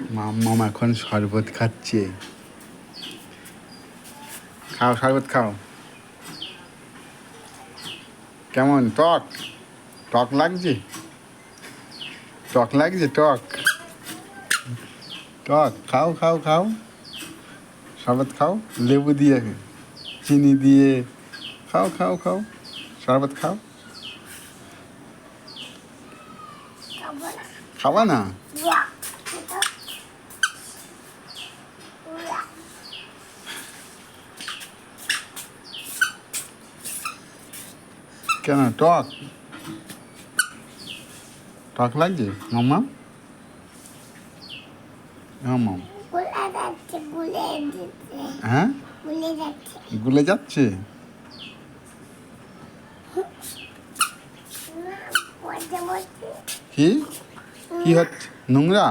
মাম্মাম এখন শরবত খাচ্ছে। খাও শরবত খাও। কেমন টক? টক লাগছে? টক লাগছে টক। টক খাও খাও খাও। শরবত খাও লেবু দিয়ে চিনি দিয়ে। খাও খাও খাও। শরবত খাও। খাবা না। কেন? টক। টক লাগছে মাম্মা গুলে দিচ্ছে হ্যাঁ? গুলে যাচ্ছে? কি? কি হচ্ছে? নোংরা?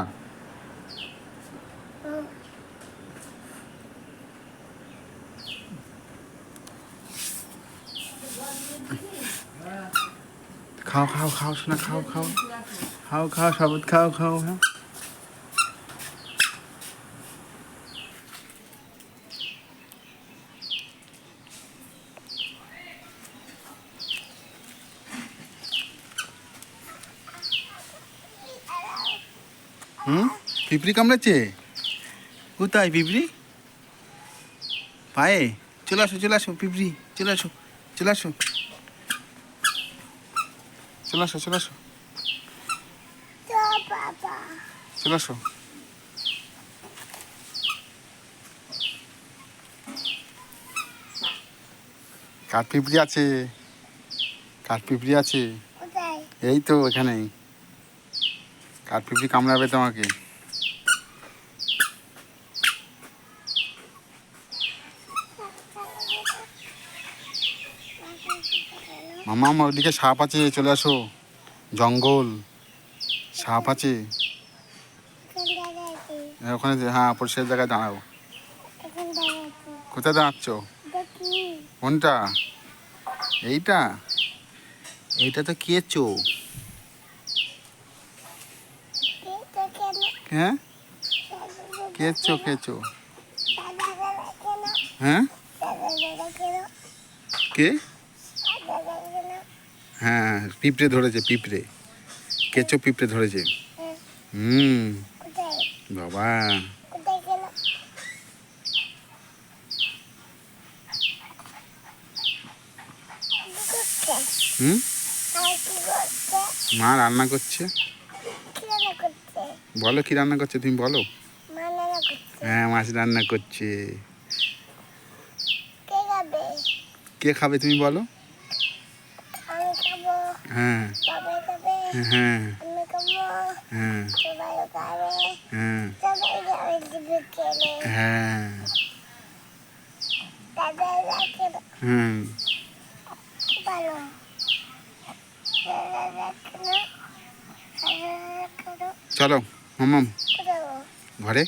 খাও খাও খাও শোনা খাও খাও। খাও খাও, শরবত খাও খাও হ্যাঁ। হুম? পিঁপড়ি কামড়াচ্ছে? কোথায় পিঁপড়ি? পায়ে? চলে আসো চলে আসো, পিঁপড়ি। চলে আসো চলে আসো। চলে আসো চলে আসো। চলে আসো। কাঠ পিঁপড়ি আছে। কাঠ পিঁপড়ি আছে। এই তো এখানেই। কাঠ পিঁপড়ি কামড়াবে তোমাকে। মামা আমার ওদিকে সাপ আছে চলে আসো। জঙ্গল। সাপ আছে। এ, ওখানে হ্যাঁ পরিষ্কার জায়গায় দাঁড়াও। কোথায় দাঁড়াচ্ছ? কোনটা? এইটা? এইটা তো কেঁচো হ্যাঁ? কেঁচো কেঁচো হ্যাঁ? কে? কেন হ্যাঁ পিঁপড়ে ধরেছে পিঁপড়ে। কেঁচো পিঁপড়ে ধরেছে। হুম। বাবা। হুম? মা রান্না করছে? বলো কি রান্না করছে তুমি বলো। হ্যাঁ মাছ রান্না করছে। কে খাবে? তুমি বলো? হ্যাঁ। হ্যাঁ। হ্যাঁ। হ্যাঁ। হ্যাঁ হুম চলো মামাম ঘরে?